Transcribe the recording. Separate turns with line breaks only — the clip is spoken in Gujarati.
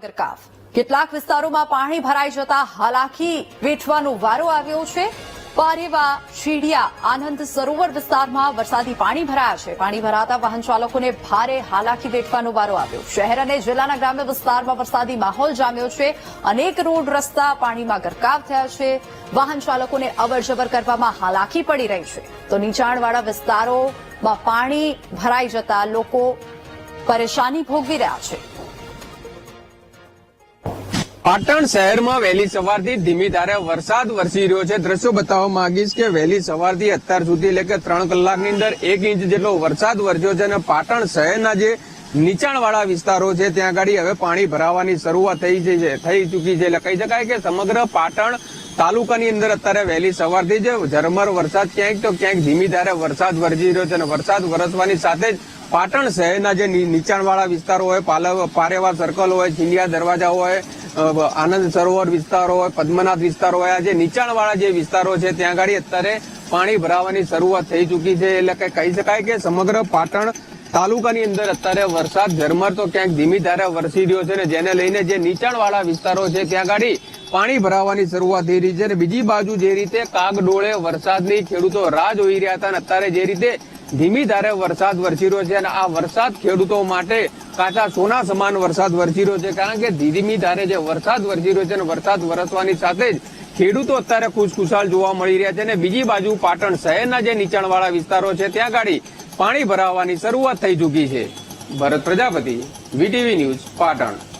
ગરકાવ કેટલાક વિસ્તારોમાં પાણી ભરાઈ જતા હાલાકી વેઠવાનો વારો આવ્યો છે. પારેવા, શીડિયા, આનંદ સરોવર વિસ્તારમાં વરસાદી પાણી ભરાયા છે. પાણી ભરાતા વાહન ચાલકોને ભારે હાલાકી વેઠવાનો વારો આવ્યો. શહેર અને જિલ્લાના ગ્રામ્ય વિસ્તારમાં વરસાદી માહોલ જામ્યો છે. અનેક રોડ રસ્તા પાણીમાં ગરકાવ થયા છે. વાહન ચાલકોને અવરજવર કરવામાં હાલાકી પડી રહી છે. તો નીચાણવાળા વિસ્તારોમાં પાણી ભરાઈ જતા લોકો પરેશાની ભોગવી રહ્યા છે.
પાટણ શહેરમાં વહેલી સવારથી ધીમી ધારે વરસાદ વરસી રહ્યો છે. દ્રશ્યો બતાવવા માંગીશ કે વહેલી સવારથી અત્યાર સુધી એટલે કે ત્રણ કલાકની અંદર એક ઇંચ જેટલો વરસાદ વરસ્યો છે અને પાટણ શહેરના જે નીચાણવાળા વિસ્તારો છે, ત્યાં આગળ હવે પાણી ભરાવાની શરૂઆત થઈ છે થઈ ચૂકી છે. એટલે કહી શકાય કે સમગ્ર પાટણ તાલુકાની અંદર અત્યારે વહેલી સવારથી જ ઝરમર વરસાદ ક્યાંક તો ક્યાંક ધીમી ધારે વરસાદ વરસી રહ્યો છે અને વરસાદ વરસવાની સાથે જ પાટણ શહેરના જે નીચાણવાળા વિસ્તારો હોય પારેવા સર્કલ હોય ચિંડિયા દરવાજા હોય આનંદ સરોવર વિસ્તારો હોય, પદ્મનાથ વિસ્તારો હોય, આ જે નીચાણવાળા જે વિસ્તારો છે, ત્યાં આગળ અત્યારે પાણી ભરાવાની શરૂઆત થઈ ચૂકી છે. એટલે કે કહી શકાય કે સમગ્ર પાટણ તાલુકાની અંદર અત્યારે વરસાદ ઝરમર તો ક્યાંક ધીમી ધારે વરસી રહ્યો છે ને જેને લઈને જે નીચાણવાળા વિસ્તારો છે, ત્યાં ગાડી પાણી ભરાવાની શરૂઆત થઈ રહી છે. અને બીજી બાજુ જે રીતે કાગડોળે વરસાદની ખેડૂતો રાહ જોઈ રહ્યા હતા અને અત્યારે જે રીતે ધીમી ધારે વરસાદ વરસી રહ્યો છે અને આ વરસાદ ખેડૂતો માટે કાચા સોના સમાન વરસાદ વરસી રહ્યો છે. કારણ કે ધીમી ધારે જે વરસાદ વરસી રહ્યો છે અને વરસાદ વરસવાની સાથે જ ખેડૂતો અત્યારે ખુશખુશાલ જોવા મળી રહ્યા છે અને બીજી બાજુ પાટણ શહેરના જે નીચાણવાળા વિસ્તારો છે, ત્યાં ગાડી પાણી ભરાવાની શરૂઆત થઈ ચૂકી છે. Bharat Prajapati, VTV news, Patan.